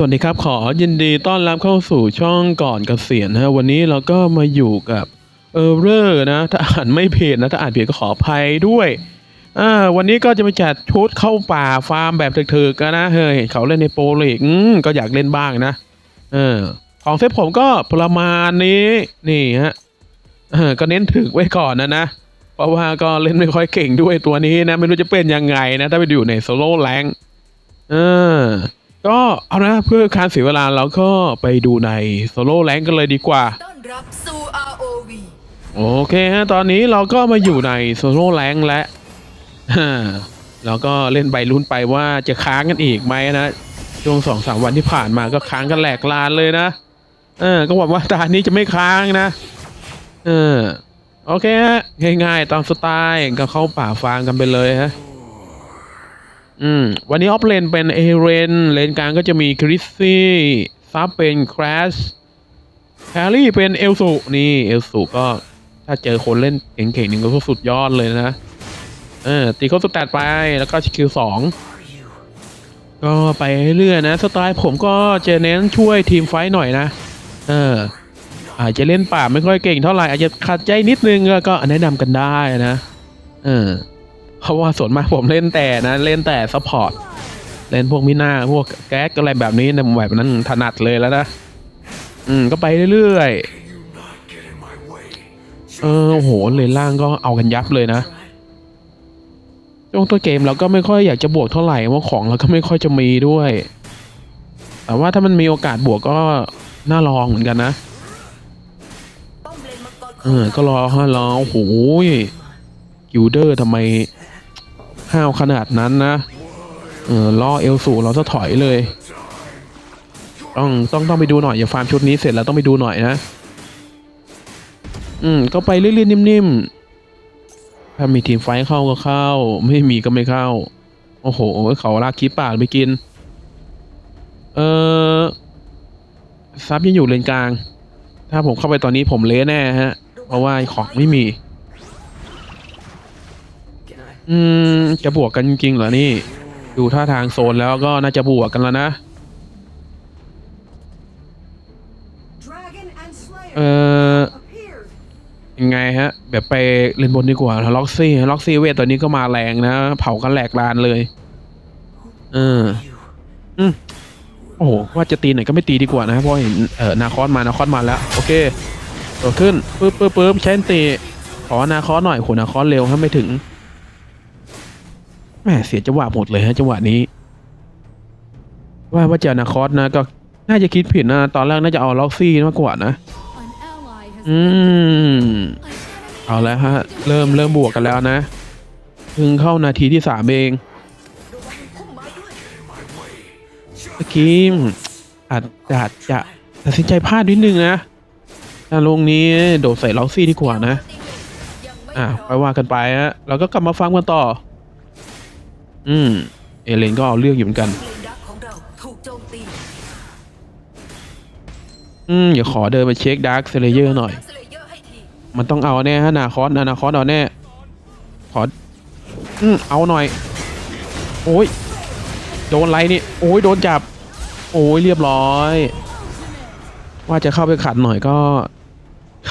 สวัสดีครับ ขอยินดีต้อนรับเข้าสู่ช่องก่อนเกษียณนะฮะวันนี้เราก็มาอยู่กับเออเรอร์นะ ถ้าอ่านไม่ผิดนะ ถ้าอ่านผิดก็ขออภัยด้วยอ่าวันนี้ก็จะมาจัดชุดเข้าป่าฟาร์มแบบถึกๆกันนะเฮ้ยเขาเล่นในโปรลีกอืมก็อยากเล่นบ้างนะเออของเซตผมก็ประมาณนี้นี่ฮะเออก็เน้นถึกไว้ก่อนนะนะ เพราะว่าก็เล่นไม่ค่อยเก่งด้วยตัวนี้นะ ไม่รู้จะเป็นยังไงนะ ถ้าไปอยู่ในโซโล่แรงเออ ก็เอานะเพื่อการเสียเวลาเราก็ไปดูในโซโล่แรงกันเลยดีกว่า ต้อนรับสู่ ROV โอเคฮะตอนนี้เราก็มาอยู่ในโซโล่แรงแล้วฮ่าเราก็เล่นใบลุ้นไปว่าจะค้างกันอีกไหมนะช่วงสองสามวันที่ผ่านมาก็ค้างกันแหลกลานเลยนะ เออ ก็หวังว่าตานี้จะไม่ค้างนะ เออ โอเคฮะง่ายๆตามสไตล์ก็เข้าป่าฟางกันไปเลยฮะ อืมวันนี้ออฟเลนเป็นเอเรนเลนกลางก็จะมีคริสซี่ซับเป็นคราชแฮร์รี่เป็นเอลสุนี่เอลสุก็ถ้าเจอคนเล่นเก่งๆหนึ่งก็สุดยอดเลยนะ เออตีเขาสุดแตดไปแล้วก็คิวสองก็ไปเรื่อยนะ สไตล์ผมก็จะเน้นช่วยทีมไฟท์หน่อยนะ เออ อาจจะเล่นป่าไม่ค่อยเก่งเท่าไหร่อาจจะขัดใจนิดนึงก็แนะนำกันได้นะ เออ เพราะว่าส่วนมากผมเล่นแต่นะ เล่นแต่ซัพพอร์ตเล่นพวกมิน่าพวกแก๊กอะไรแบบนี้นะแบบนั้นถนัดเลยแล้วนะ อืมก็ไปเรื่อยๆเออโหเลนล่างก็เอากันยับเลยนะช่วงตัวเกมเราก็ไม่ค่อยอยากจะบวกเท่าไหร่เพราะของเราก็ไม่ค่อยจะมีด้วย แต่ว่าถ้ามันมีโอกาสบวกก็น่าลองเหมือนกันนะเอองอก็รอฮะรอโอ้โหกิลเดอร์ทำไม ห้าวขนาดนั้นนะ เออล่อเอลสูเราจะถอยเลย ต้องต้องต้องไปดูหน่อยอย่าฟาร์มชุดนี้เสร็จแล้วต้องไปดูหน่อยนะ อืม ก็ไปเรื่อยๆนิ่มๆ ถ้ามีทีมไฟเข้าก็เข้า ไม่มีก็ไม่เข้า โอ้โห เขาลากคีบปากไปกิน เออซับยังอยู่เลนกลาง ถ้าผมเข้าไปตอนนี้ผมเละแน่ฮะ เพราะว่าของไม่มี อืม จะบวกกันจริงๆเหรอนี่ ดูท่าทางโซนแล้วก็น่าจะบวกกันแล้วนะ เออยังไงฮะ แบบไปเล่นบนดีกว่าล็อกซี่ล็อกซี่เวทตอนนี้ก็มาแรงนะ เผากันแหลกลานเลย เออ อืมโอ้โห ว่าจะตีไหนก็ไม่ตีดีกว่านะเพราะเห็นเออนาคอสมานาคอสมาแล้ว โอเคตัวขึ้นปึ๊บปึ๊บปึ๊บใช้อันตีขอนาคอสหน่อยโหนาคอสเร็วถ้าไม่ถึง แหมเสียจังหวะหมดเลยฮะจังหวะนี้ ว่าว่าเจะนาคอสนะ ก็น่าจะคิดผิดนะ ตอนแรกน่าจะเอาล็อกซี่มากกว่านะ อืม เอาแล้วฮะ เริ่มเริ่มบวกกันแล้วนะเพิ่งเข้านาทีที่สามเองเมื่อกี้อาจอาจจะตัดสินใจพลาดนิดนึงนะถ้าลงนี้โดดใส่ล็อกซี่ดีกว่านะ อะไปว่ากันไปฮะเราก็กลับมาฟังกันต่อ อืม เอเลนก็เอาเรื่องอยู่เหมือนกันเลนดักของเราถูกโจมตีอืมอย่าขอเดินมาเช็คดาร์คเซเลเยอร์หน่อยสเลเยอร์ให้ทีมันต้องเอาแน่ฮะนาคอสนาคอสเอาแน่ ขอ อืมเอาหน่อย โอ้ย โดนไรนี่ โอ้ยโดนจับ โอ้ยเรียบร้อย ว่าจะเข้าไปขัดหน่อยก็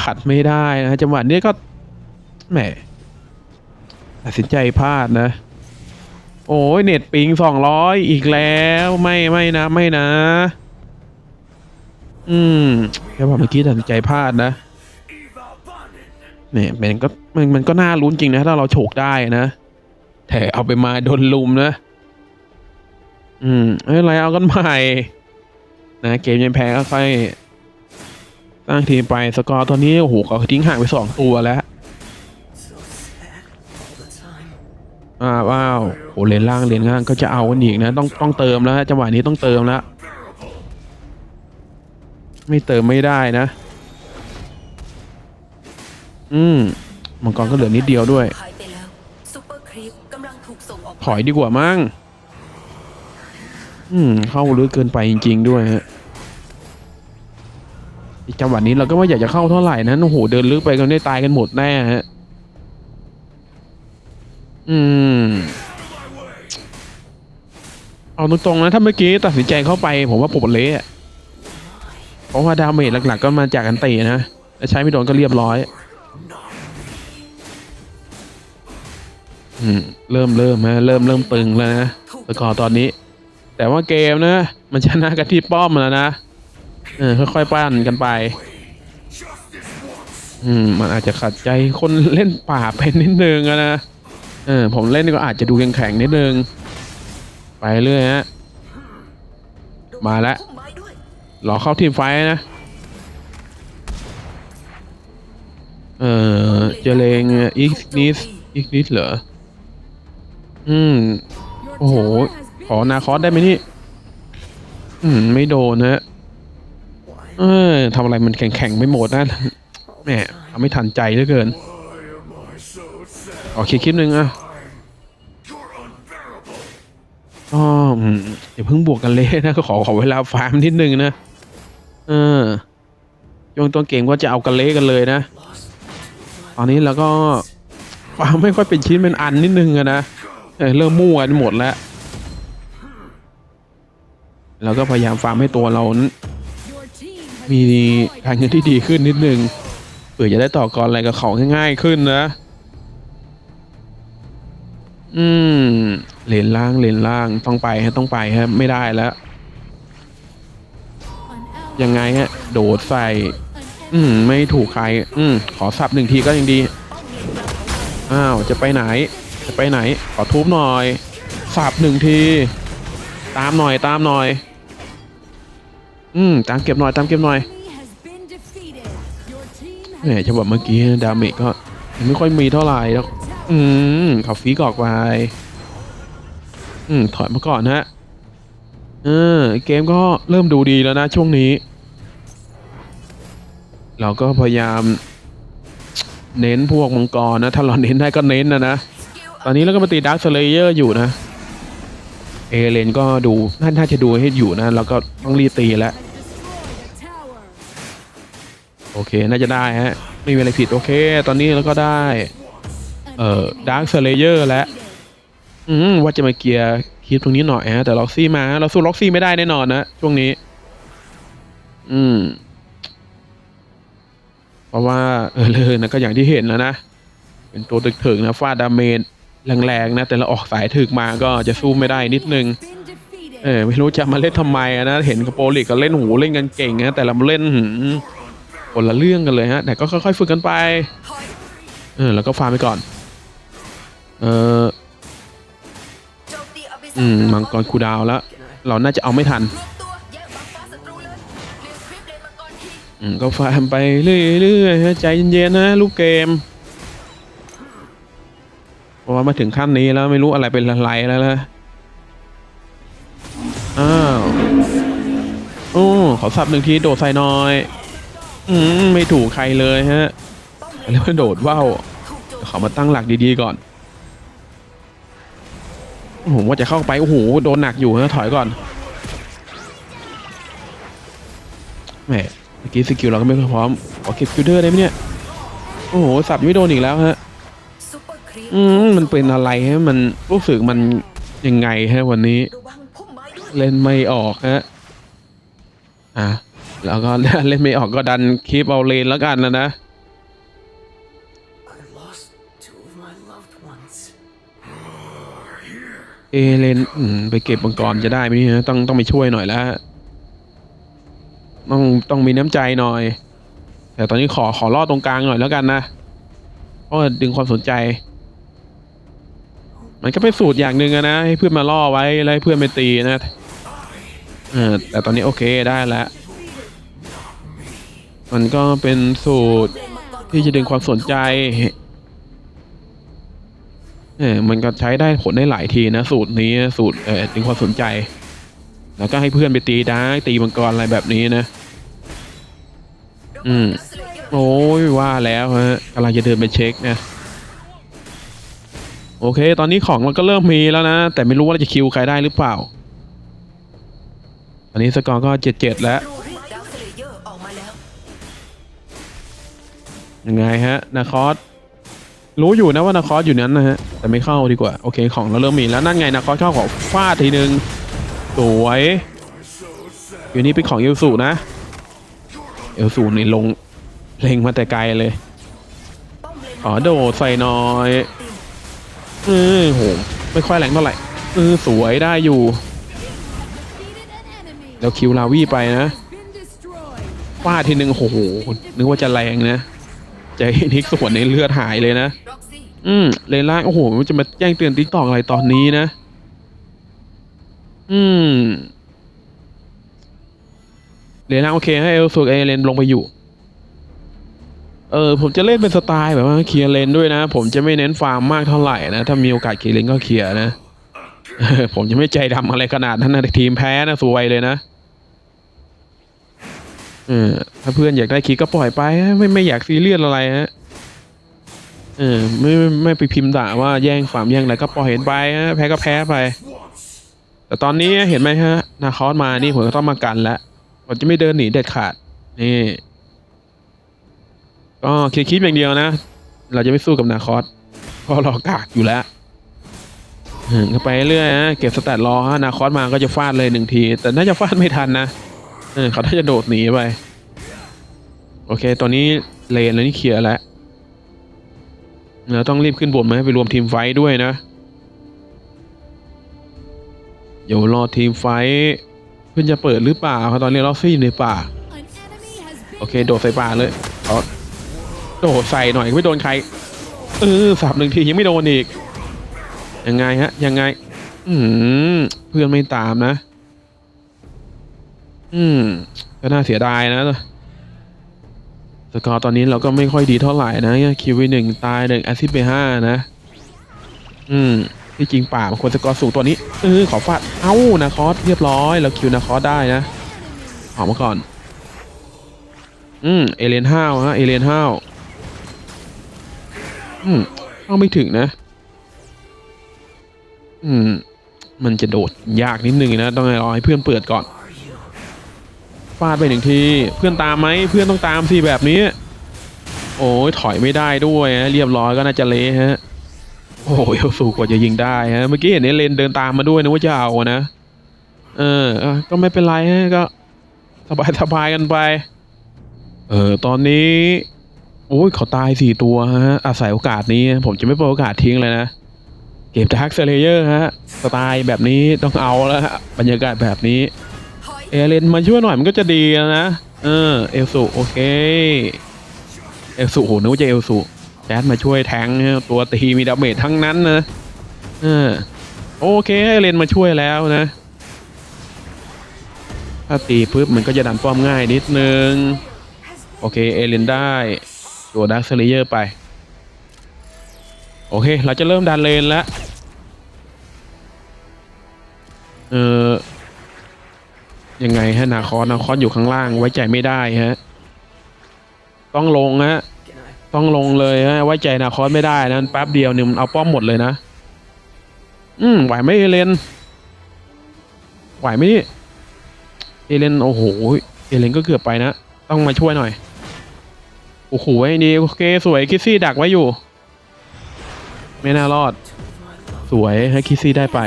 ขัดไม่ได้นะจังหวะนี้ก็ แหมตัดสินใจพลาดนะ โอ้ยเน็ตปิงสองร้อยอีกแล้วไม่ไม่นะไม่นะ อืมแค่ว่าเมื่อกี้ตัดสินใจพลาดนะเนี่ยมันก็มันมันก็น่าลุ้นจริงนะถ้าเราโฉกได้นะแต่เอาไปมาโดนลุมนะ อืมเป็นไรเอากันใหม่ นะ เกมยังแพ้ก็ค่อยสร้างทีมไปสกอร์ตอนนี้โอ้โหเขาทิ้งห่างไปสองตัวแล้วอ่าว้าว โอ้เลนล่างเลนล่างก็จะเอากันอีกนะ ต้องต้องเติมแล้วฮะจังหวะนี้ต้องเติมแล้ว ไม่เติมไม่ได้นะ อืมมังกรก็เหลือนิดเดียวด้วย ถอยดีกว่ามั้งอืมเข้าลึกเกินไปจริง ๆ ด้วยฮะจังหวะนี้เราก็ไม่อยากจะเข้าเท่าไหร่นะโอ้โหเดินลึกไปกันได้ตายกันหมดแน่ฮะ อืม เอาตรงๆนะถ้าเมื่อกี้ตัดสินใจเข้าไปผมว่าผมเละเพราะว่าดาเมจหลักๆก็มาจากอันตีนะแล้วใช้ไม่โดนก็เรียบร้อยเริ่มเริ่มฮะเริ่มเริ่มตึงแล้วนะสกอร์ตอนนี้ แต่ว่าเกมนะ มันชนะกันที่ป้อมแล้วนะเออค่อยๆปั้นกันไป อืม มันอาจจะขัดใจคนเล่นป่าบไปนิดนึงนะเออผมเล่นก็อาจจะดูแข็งๆนิดนึง ไปเรื่อยฮะ มาแล้วพุ่มไม้ด้วยรอเข้าทีมไฟนะ เออเจเลงอีกนิสอีกนิสเหรอ อืม โอ้โห ขอนาคอสได้ไหมนี่ อืม ไม่โดนนะเออทำอะไรมันแข็งๆ ไม่หมดนะแหมทำไม่ทันใจเหลือเกิน โอเคคลิปหนึ่งอะ ก็อย่าเพิ่งบวกกันเลยนะก็ขอขอเวลาฟาร์มนิดนึงนะเออช่วงต้นเกมก็จะเอากันเละกันเลยนะ ตอนนี้เราก็ฟาร์มไม่ค่อยเป็นชิ้นเป็นอันนิดนึงนะเออเริ่มมั่วกันหมดแล้วเราก็พยายามฟาร์มให้ตัวเรามีการเงินที่ดีขึ้นนิดนึงเผื่อจะได้ต่อกรอะไรกับเขาง่ายๆขึ้นนะ อืม เลนล่างเลนล่างต้องไปฮะต้องไปฮะไม่ได้แล้ว ยังไงฮะ โดดใส่ อืมไม่ถูกใคร อืมขอสับหนึ่งทีก็ยังดี อ้าว จะไปไหน จะไปไหน ขอทุบหน่อย สับหนึ่งที ตามหน่อยตามหน่อย อืมตามเก็บหน่อยตามเก็บหน่อยแหมจะบอกเมื่อกี้ดาเมจก็ ไม่ค่อยมีเท่าไหร่แล้วอืมขับฟีกออกไป อืมถอยมาก่อนฮะเออเกมก็เริ่มดูดีแล้วนะช่วงนี้ เราก็พยายาม เน้นพวกมังกรนะ ถ้าเราเน้นได้ก็เน้นนะนะ ตอนนี้เราก็มาตีดาร์คสเลเยอร์อยู่นะ เอเลนก็ดูน่าน่าจะดูให้อยู่นะ แล้วก็ต้องรีตีแล้วโอเค น่าจะได้ฮะ ไม่มีอะไรผิด โอเค ตอนนี้เราก็ได้ เอ่อดาร์คสเลเยอร์แล้ว อืมว่าจะมาเกียร์คลิปตรงนี้หน่อยฮะแต่ล็อกซี่มา เราสู้ล็อกซี่ไม่ได้แน่นอนนะช่วงนี้ อืม เพราะว่า เออเลยนะก็อย่างที่เห็นแล้วนะ เป็นตัวถึกๆนะฟาดดาเมจแรงๆนะ แต่เราออกสายถึกมาก็จะสู้ไม่ได้นิดนึง เออ ไม่รู้จะมาเล่นทำไมนะเห็นกระโปลิกก็เล่นหูเล่นกันเก่งนะแต่เรามาเล่นหืมคนละเรื่องกันเลยฮะ แต่ก็ค่อยๆฝึกกันไป เออ แล้วก็ฟาร์มไปก่อน เออ อืมมังกรคูดาวแล้ว เราน่าจะเอาไม่ทัน อืมก็ฟาร์มไปเรื่อยๆใจเย็นๆนะลูกเกมเพราะว่ามาถึงขั้นนี้แล้วไม่รู้อะไรเป็นอะไรแล้วนะอ้าวโอ้ขอสับหนึ่งทีโดดใส่น่อย อืมไม่ถูกใครเลยฮะอมเลแล้วโดดว่าวเขามาตั้งหลักดีๆก่อน ผมว่าจะเข้าไป โอ้โห โดนหนักอยู่นะถอยก่อนแหมเมื่อกี้สกิลเราก็ไม่พร้อมขอเก็บคิวเดอร์ได้ไหมเนี่ย โอ้โห สับยังไม่โดนอีกแล้วฮะ อืมมันเป็นอะไรฮะ มันรู้สึกมันยังไงฮะวันนี้ เล่นไม่ออกฮะ อะ แล้วก็เล่นไม่ออกก็ดันคลิปเอาเลนแล้วกันนะนะ เอเลนไปเก็บมังกรจะได้ไหมเนี่ยต้องต้องไปช่วยหน่อยแล้วต้องต้องมีน้ำใจหน่อย แต่ตอนนี้ขอขอลอดตรงกลางหน่อยแล้วกันนะเพราะว่าดึงความสนใจ มันก็เป็นสูตรอย่างหนึ่งนะให้เพื่อนมาล่อไว้แล้วให้เพื่อนไปตีนะเออแต่ตอนนี้โอเคได้แล้วมันก็เป็นสูตรที่จะดึงความสนใจ เออมันก็ใช้ได้ผลได้หลายทีนะ สูตรนี้สูตรเออดึงความสนใจ แล้วก็ให้เพื่อนไปตีได้ตีมังกรอะไรแบบนี้นะ อืมสเลเยอโอ้ยว่าแล้วฮะกำลังจะเดินไปเช็คนะโอเค ตอนนี้ของมันก็เริ่มมีแล้วนะ แต่ไม่รู้ว่าจะคิวใครได้หรือเปล่าตอนนี้สกอร์ก็เจ็ดเจ็ดแล้วรูรีดดาวสเลเยอร์ออกมาแล้วยังไงฮะ นาคอส รู้อยู่นะว่านาคอสอยู่นั้นนะฮะ แต่ไม่เข้าดีกว่า โอเคของเราเริ่มมีแล้วนั่นไงนาคอสเข้าของฟาดทีนึง สวยอยู่นี่เป็นของเอลสูนะ เอลสูนี่ลงเล็งมาแต่ไกลเลย อ๋อโดดใส่น้อยเออโหไม่ค่อยแรงเท่าไหร่เออสวยได้อยู่แล้วคิวลาวี่ไปนะฟาดทีนึงโอ้โหนึกว่าจะแรงนะ เจนิกส่วนในเลือดหายเลยนะ อืมเลนล่าโอ้โหมันจะมาแจ้งเตือนติ๊กตอกอะไรตอนนี้นะ อืมเลนล่าโอเค ให้เอลสูกเอเลนลงไปอยู่ เออ ผมจะเล่นเป็นสไตล์แบบว่าเคลียร์เลนด้วยนะ ผมจะไม่เน้นฟาร์มมากเท่าไหร่นะ ถ้ามีโอกาสเคลียร์เลนก็เคลียร์นะผมจะไม่ใจดำอะไรขนาดนั้นนะทีมแพ้นะสวยเลยนะ เออถ้าเพื่อนอยากได้คีย์ก็ปล่อยไปฮะไม่ไม่อยากซีเรียสอะไรฮะเออไม่ไม่ไปพิมพ์ด่าว่าแย่งฟามแย่งอะไรก็ปล่อยเห็นไปฮะแพ้ก็แพ้ไป แต่ตอนนี้เห็นไหมฮะ นาคอสมานี่ผมก็ต้องมากันแล้วผมจะไม่เดินหนีเด็ดขาดนี่ก็คิดคิดอย่างเดียวนะ เราจะไม่สู้กับนาคอสเพราะเรากากอยู่แล้วก็ไปเรื่อยฮะเก็บสแตทรอฮะนาคอสมาก็จะฟาดเลยหนึ่งที แต่น่าจะฟาดไม่ทันนะ เออเขาน่าจะโดดหนีไป โอเค ตอนนี้เลนแล้วนี่เคลียร์แล้วเราต้องรีบขึ้นบนมาให้ไปรวมทีมไฟด้วยนะ เดี๋ยวรอทีมไฟเพื่อนจะเปิดหรือเปล่าเพราะตอนนี้ล็อกซี่อยู่ในป่า โอเค โดดใส่ป่าเลยเอาโดดใส่หน่อยไม่โดนใคร เออสับหนึ่งทียังไม่โดนอีก ยังไงฮะ ยังไง อืมเพื่อนไม่ตามนะ อืม ก็น่าเสียดายนะสกอร์ตอนนี้เราก็ไม่ค่อยดีเท่าไหร่นะคิววีหนึ่งตายหนึ่งแอซิดไปห้านะ อืม ที่จริงป่ามันควรสกอร์สูงตัวนี้เออขอฟาดเอ้านาคอสเรียบร้อยเราคิวนาคอสได้นะออกมาก่อน อืม เอเลนห้าวฮะเอเลนห้าวอืมเข้าไม่ถึงนะ อืม มันจะโดดยากนิดนึงนะ ต้องรอให้เพื่อนเปิดก่อนาดไปหนึ่งที เพื่อนตามไหมเพื่อนต้องตามสิแบบนี้ โอ้ยถอยไม่ได้ด้วยฮะเรียบร้อยก็น่าจะเละฮะโอ้ยสูกว่าจะยิงได้ฮะเมื่อกี้เห็นไอ้เลนเดินตามมาด้วยนะว่าจะเอานะเออเออก็ไม่เป็นไรฮะก็ สบายสบายกันไป เออตอนนี้ โอ้ยเขาตายสี่ตัวฮะ อาศัยโอกาสนี้ ผมจะไม่ปล่อยโอกาสทิ้งเลยนะเก็บทักเซเลเยอร์ฮะ สไตล์แบบนี้ต้องเอาแล้วฮะบรรยากาศแบบนี้ เอเลนมาช่วยหน่อยมันก็จะดีแล้วนะ เออ เอลสุโอเค เอลสุโหนึกว่าจะเอลสุแจดมาช่วยแทงตัวตีมีดาเมจทั้งนั้นนะเออโอเคเอเลนมาช่วยแล้วนะ ถ้าตีปุ๊บมันก็จะดันป้อมง่ายนิดนึง โอเคเอเลนได้ ตัวดักเซเลเยอร์ไป โอเค เราจะเริ่มดันเลนแล้ว เออ ยังไงฮะนาคอสนาคอสอยู่ข้างล่างไว้ใจไม่ได้ฮะ ต้องลงฮะ ต้องลงเลยฮะไว้ใจนาคอสไม่ได้นะแป๊บเดียวเนี่ยมันเอาป้อมหมดเลยนะ อืมไหวไหมเอเลนไหวไหมนี่เอเลนโอ้โหเอเลนก็เกือบไปนะ ต้องมาช่วยหน่อยโอ้โหไอ้นี่โอเคสวยคิซี่ดักไว้อยู่ ไม่น่ารอด สวยให้คิซี่ได้ไป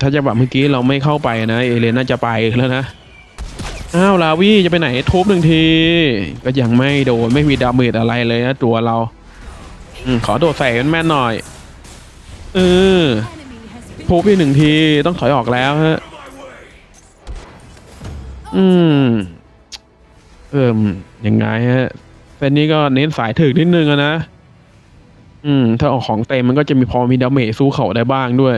ถ้าจะแบบเมื่อกี้เราไม่เข้าไปนะเอเลนน่าจะไปแล้วนะอ้าวลาวี่จะไปไหนทุบหนึ่งที ก็ยังไม่โดนไม่มีดาเมจอะไรเลยนะตัวเราอขอโดดใส่แม่นหน่อยเออทุบอีกหนึ่งทีต้องถอยออกแล้วฮะอืมเอิ่มยังไงฮะเฟนนี้ก็เน้นสายถึกนิดนึงนะอืม ถ้าออกของเต็มมันก็จะมีพอมีดาเมจสู้เขาได้บ้างด้วย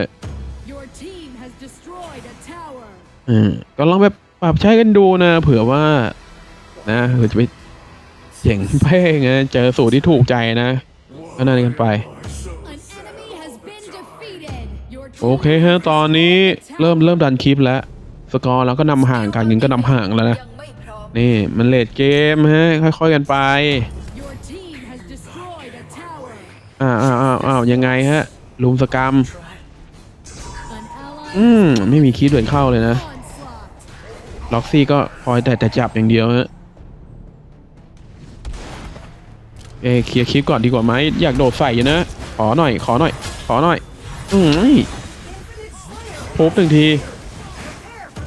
อืมก็ลองไปปรับใช้กันดูนะ เผื่อว่า นะเผื่อจะไปเจ๋งเพ่งนะเจอสูตรที่ถูกใจนะก็นั่นกันไป An enemy has been defeated. Your โอเคฮะตอนนี้เริ่มเริ่มดันคลิปแล้ว สกอร์เราก็นำห่างกันเงินก็นำห่างแล้วนะ ยังไม่พร้อม นี่มันเลดเกมฮะค่อยๆกันไป your team has destroyed a tower. อ้าวอ้าวอ้าวอ้าวยังไงฮะลุมสกรรม An ally อืมไม่มีคีดเดินเข้าเลยนะ ล็อกซี่ก็คอยแต่แต่จับอย่างเดียวฮะเอเคลียร์คลิปก่อนดีกว่าไหมอยากโดดใส่อยู่นะ ขอหน่อย ขอหน่อย ขอหน่อย อืมทุบหนึ่งที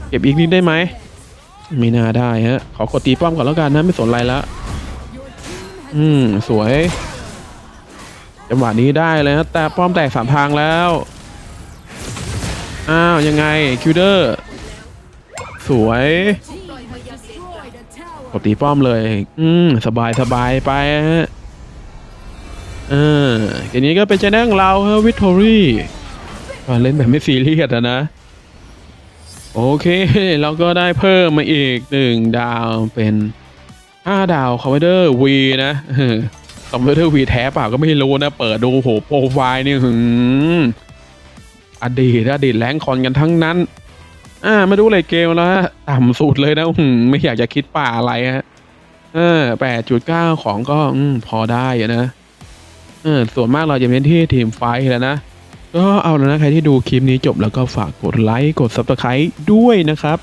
เก็บอีกนิดได้ไหม ไม่น่าได้ฮะ ขอกดตีป้อมก่อนแล้วกันนะ ไม่สนอะไรละ อืม สวย จังหวะนี้ได้เลยฮะแต่ป้อมแตกสามทางแล้ว อ้าว ยังไงคิวเดอร์ สวย team has destroyed a tower. กดตีป้อมเลย อืม สบายสบายไปฮะเออทีนี้ก็เป็นเจนของเราฮะวิ c ตอรี่เล่นแบบไม่ซีเรียสอะนะ โอเค เราก็ได้เพิ่มมาอีกหนึ่งดาวเป็นห้าดาวคอมพิวเตอร์วีนะคอมพิวเตอร์วีแท้เปล่าก็ไม่รู้นะ เปิดดูโหโปรไฟล์นี่หืมอดีตอดีตแรงคอนกันทั้งนั้น อ่ามาดูเลยเกมแล้วฮะต่ำสุดเลยนะหืไม่อยากจะคิดป่าอะไรฮะเออแปดจุดเก้าของก็อืพอได้อะนะเออส่วนมากเราจะเน้นที่ทีมไฟแล้วนะก็เอาแล้วนะใครที่ดูคลิปนี้จบแล้วก็ฝากกดไลค์กด s u b สไครต์ด้วยนะครับ